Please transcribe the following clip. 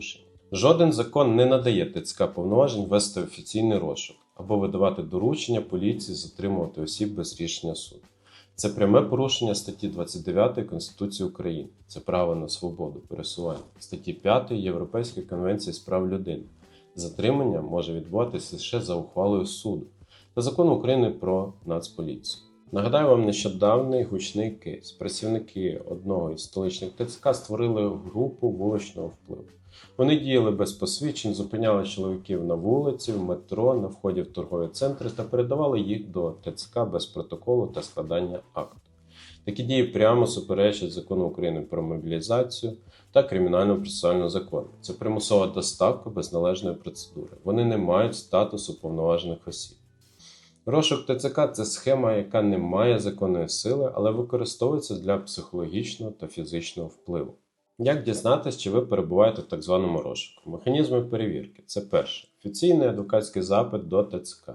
порушень. Жоден закон не надає ТЦК повноважень вести офіційний розшук або видавати доручення поліції затримувати осіб без рішення суду. Це пряме порушення статті 29 Конституції України. Це право на свободу пересування, статті 5 Європейської конвенції з прав людини. Затримання може відбуватися лише за ухвалою суду та закону України про Нацполіцію. Нагадаю вам нещодавний гучний кейс. Працівники одного із столичних ТЦК створили групу вуличного впливу. Вони діяли без посвідчень, зупиняли чоловіків на вулиці, в метро, на вході в торгові центри та передавали їх до ТЦК без протоколу та складання акту. Такі дії прямо суперечать закону України про мобілізацію та кримінального процесуального закону. Це примусова доставка без належної процедури. Вони не мають статусу повноважених осіб. Розшук ТЦК це схема, яка не має законної сили, але використовується для психологічного та фізичного впливу. Як дізнатися, чи ви перебуваєте в так званому розшуку? Механізми перевірки це перше офіційний адвокатський запит до ТЦК.